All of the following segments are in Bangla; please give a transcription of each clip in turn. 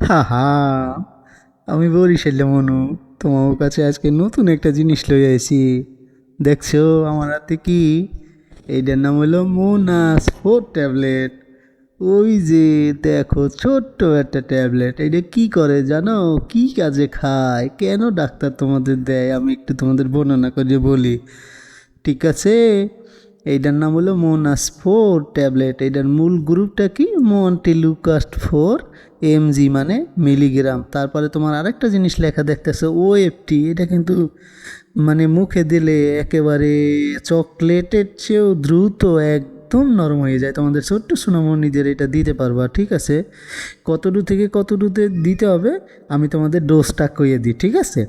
হা হা আমি বরিশালে মনু, তোমার কাছে আজকে নতুন একটা জিনিস লই আইছি। দেখছ, আমার হাতে কি? এইটার নাম হলো মোনাস ফোর ট্যাবলেট ওই যে, দেখো, ছোট্ট একটা ট্যাবলেট। এটা কি করে জানো? কি কাজে খায়? কেন ডাক্তার তোমাদের দেয়? আমি একটু তোমাদের বর্ণনা করে বলি। ঠিক আছে? এইটার নাম হলো মোনাস ফোর ট্যাবলেট এটার মূল গ্রুপটা কি? মন্টিলুকাস্ট ফোর এমজি মানে মিলিগ্রাম তারপরে তোমার আরেকটা জিনিস লেখা দেখতেছে ওএফটি এটা কিন্তু মানে মুখে দিলে একেবারে চকলেটের চেয়েও দ্রুত একদম নরম হয়ে যায়। তোমাদের ছোট্ট সোনামণিদের এটা দিতে পারবা, ঠিক আছে? কতটু থেকে কতটুতে দিতে হবে, আমি তোমাদের ডোজটা কইয়ে দিই, ঠিক আছে?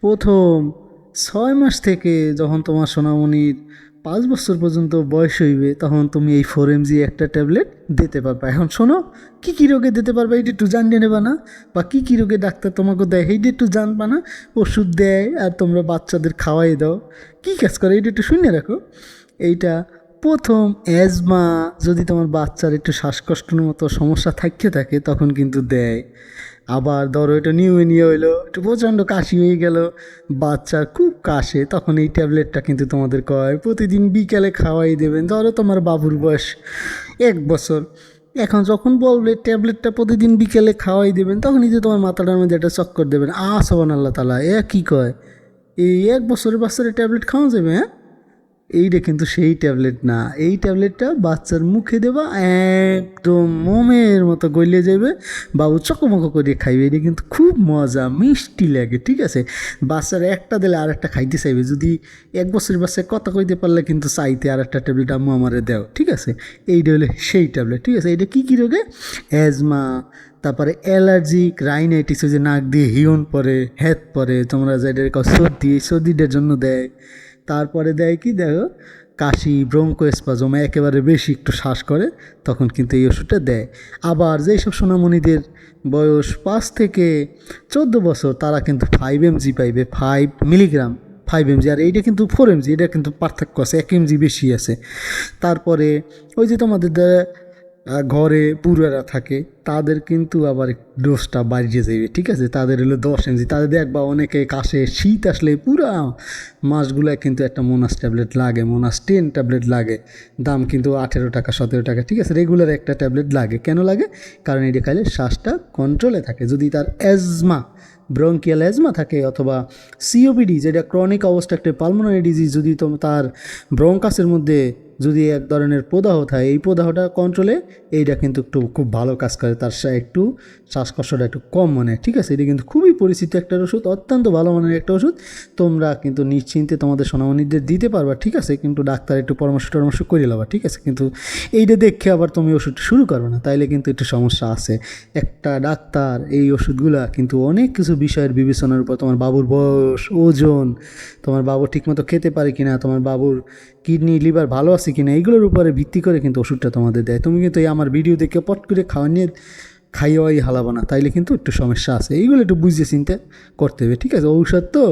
প্রথম ছয় মাস থেকে যখন তোমার সোনামণির পাঁচ বছর পর্যন্ত বয়স হইবে, তখন তুমি এই ফোর এমজি একটা ট্যাবলেট দিতে পারবা। এখন শোনো, কী কী রোগে দিতে পারবে এইটা একটু জানিয়ে নেবা না? বা কী কী রোগে ডাক্তার তোমাকে দেয় এইটা একটু জানবা না? ওষুধ দেয় আর তোমরা বাচ্চাদের খাওয়াই দাও। কী কাজ করে? এইটা একটু শুনে রাখো। এইটা প্রথম অ্যাজমা যদি তোমার বাচ্চার একটু শ্বাসকষ্টের মতো সমস্যা থাকতে থাকে, তখন কিন্তু দেয়। আবার ধরো এটা নিউমোনিয়া হইল, একটু প্রচণ্ড কাশি হয়ে গেল, বাচ্চার খুব কাশে, তখন এই ট্যাবলেটটা কিন্তু তোমাদের কয়, প্রতিদিন বিকেলে খাওয়াই দেবেন। ধরো তোমার বাবুর বয়স এক বছর। এখন যখন বলবে ট্যাবলেটটা প্রতিদিন বিকেলে খাওয়াই দেবেন, তখনই যে তোমার মাথাটার মধ্যে একটা চক্কর দেবেন। আ সোহান আল্লাহ তালা এ কী কয়? এই এক বছরের বাচ্চারা ট্যাবলেট খাওয়া যাবে হ্যাঁ? এইটা কিন্তু সেই ট্যাবলেট না। এই ট্যাবলেটটা বাচ্চার মুখে দেবা, একদম মোমের মতো গলিয়ে যাবে বাবু চকমক করে খাইবে, এটা কিন্তু খুব মজা, মিষ্টি লাগে, ঠিক আছে? বাচ্চারা একটা দিলে আর একটা খাইতে চাইবে। যদি এক বছরের বাচ্চায় কথা কইতে পারলে কিন্তু চাইতে আর একটা ট্যাবলেট আম্মু আমারে দেও, ঠিক আছে? এইটা হলো সেই ট্যাবলেট, ঠিক আছে? এটা কী কী রোগে? অ্যাজমা, তারপরে অ্যালার্জিক, রাইনাইটিস, ওই যে নাক দিয়ে হিয়ন পরে হ্যাত পরে, তোমরা যেটা সর্দি সর্দিটার জন্য দেয়। তারপরে দেয় কি দেখো কাশি, ব্রঙ্কোস্পাজমা, একেবারে বেশি একটু শ্বাস করে, তখন কিন্তু এই ওষুধটা দেয়। আবার যেই সব সোনামণিদের বয়স পাঁচ থেকে চোদ্দ বছর, তারা কিন্তু ফাইভ এমজি পাইবে ফাইভ মিলিগ্রাম ফাইভ এমজি আর এইটা কিন্তু ফোর এমজি এটা কিন্তু পার্থক্য আছে, এক এমজি বেশি আছে। তারপরে ওই যে তোমাদের ঘরে বুড়ারা থাকে, তাদের কিন্তু আবার ডোজটা বাড়িয়ে যাবে ঠিক আছে? তাদের হলো দশ এমজি তাদের দেখবা অনেকে কাশে, শীত আসলে পুরা মাসগুলো কিন্তু একটা মোনাস ট্যাবলেট লাগে মোনাস টেন ট্যাবলেট লাগে, দাম কিন্তু আঠেরো টাকা, সতেরো টাকা, ঠিক আছে? রেগুলার একটা ট্যাবলেট লাগে। কেন লাগে? কারণ এটা খাইলে শ্বাসটা কন্ট্রোলে থাকে। যদি তার অ্যাজমা ব্রঙ্কিয়াল অ্যাজমা থাকে অথবা সিওপিডি যেটা ক্রনিক অবস্থা, একটা পালমোনারি ডিজিজ যদি তার ব্রঙ্কাসের মধ্যে যদি এক ধরনের প্রদাহ থাকে, এই প্রদাহটা কন্ট্রোলে এইটা কিন্তু একটু খুব ভালো কাজ করে। তার সা- একটু শ্বাসকষ্টটা একটু কম মনে, ঠিক আছে? এটা কিন্তু খুবই পরিচিত একটা ওষুধ, অত্যন্ত ভালো মানের একটা ওষুধ। তোমরা কিন্তু নিশ্চিন্তে তোমাদের সোনামণিদের দিতে পারবা, ঠিক আছে? কিন্তু ডাক্তার একটু পরামর্শ টরামর্শ করে নেবা, ঠিক আছে? কিন্তু এইটা দেখে আবার তুমি ওষুধটা শুরু করবে না, তাইলে কিন্তু একটু সমস্যা আছে। একটা ডাক্তার এই ওষুধগুলা কিন্তু অনেক কিছু বিষয়ের বিবেচনার উপর, তোমার বাবুর বয়স, ওজন, তোমার বাবু ঠিকমতো খেতে পারে কিনা, তোমার বাবুর কিডনি, লিভার ভালো আছে কিনা এগুলোর উপরে ভিত্তি করে কিন্তু ওষুধটা তোমাদের দেয়। তুমি কিন্তু এই আমার ভিডিও দেখে পট করে খাওয়া নিয়ে খাইয়াই হালাবো না, তাইলে কিন্তু একটু সমস্যা আছে। এইগুলো একটু বুঝিয়ে চিন্তে করতে হবে, ঠিক আছে? ঔষধ তো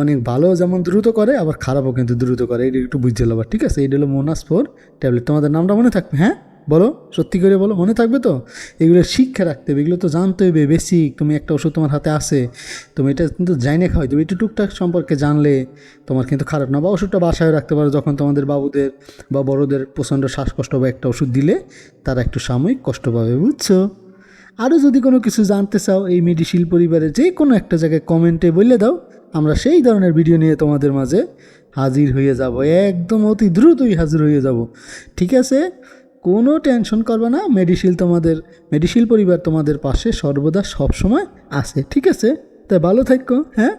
অনেক ভালো, যেমন দ্রুত করে, আবার খারাপও কিন্তু দ্রুত করে, এটা একটু বুঝতে নেবা ঠিক আছে? এটা হলো মোনাস ফোর ট্যাবলেট তোমাদের নামটা মনে থাকবে হ্যাঁ? বলো, সত্যি করে বলো, মনে থাকবে তো? এগুলো শিক্ষা রাখতে হবে, এগুলো তো জানতে হবে বেসিক তুমি একটা ওষুধ তোমার হাতে আসে তুমি এটা কিন্তু জাইনে খাওয়াই দেবে একটু টুকটাক সম্পর্কে জানলে তোমার কিন্তু খারাপ না, বা ওষুধটা বাসায় রাখতে পারো, যখন তোমাদের বাবুদের বা বড়োদের প্রচণ্ড শ্বাসকষ্ট বা একটা ওষুধ দিলে তারা একটু সাময়িক কষ্ট পাবে, বুঝছ? আরও যদি কোনো কিছু জানতে চাও, এই মেডিশিল পরিবারের যে কোনো একটা জায়গায় কমেন্টে বলে দাও, আমরা সেই ধরনের ভিডিও নিয়ে তোমাদের মাঝে হাজির হয়ে যাব, একদম অতি দ্রুতই হাজির হয়ে যাব, ঠিক আছে? কোনো টেনশন করবে না মেডিসিল তোমাদের মেডিসিল পরিবার তোমাদের পাশে সর্বদা সবসময় আছে, ঠিক আছে? তাই ভালো থাকো হ্যাঁ?